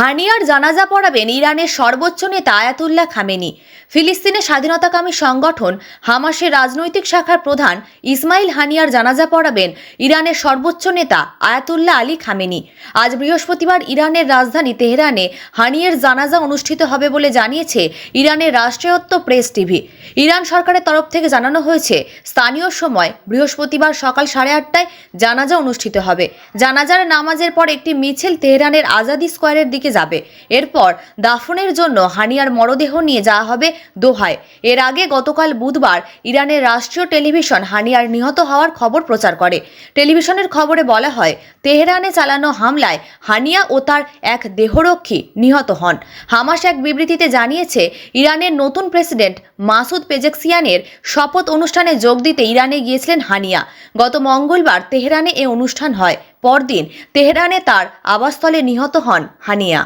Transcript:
হানিয়ার জানাজা পড়াবেন ইরানের সর্বোচ্চ নেতা আয়াতুল্লাহ খামেনি। ফিলিস্তিনের স্বাধীনতাকামী সংগঠন হামাসের রাজনৈতিক শাখার প্রধান ইসমাইল হানিয়ার জানাজা পড়াবেন ইরানের সর্বোচ্চ নেতা আয়াতুল্লাহ আলী খামেনি। আজ বৃহস্পতিবার ইরানের রাজধানী তেহরানে হানিয়ের জানাজা অনুষ্ঠিত হবে বলে জানিয়েছে ইরানের রাষ্ট্রীয়ত্ব প্রেস টিভি। ইরান সরকারের তরফ থেকে জানানো হয়েছে, স্থানীয় সময় বৃহস্পতিবার সকাল সাড়ে আটটায় জানাজা অনুষ্ঠিত হবে। জানাজার নামাজের পর একটি মিছিল তেহরানের আজাদি স্কোয়ারের দিকে যাবে। এরপর দাফনের জন্য হানিয়ার মরদেহ নিয়ে যাওয়া হবে দোহায়। এর আগে গতকাল বুধবার ইরানের রাষ্ট্রীয় টেলিভিশন হানিয়ার নিহত হওয়ার খবর প্রচার করে। টেলিভিশনের খবরে বলা হয়, তেহরানে চালানো হামলায় হানিয়া ও তার এক দেহরক্ষী নিহত হন। হামাস এক বিবৃতিতে জানিয়েছে, ইরানের নতুন প্রেসিডেন্ট মাসুদ পেজেক্সিয়ানের শপথ অনুষ্ঠানে যোগ দিতে ইরানে গিয়েছিলেন হানিয়া। গত মঙ্গলবার তেহরানে এ অনুষ্ঠান হয়। পরদিন তেহরানে তার আবাসস্থলে নিহত হন হানিয়া।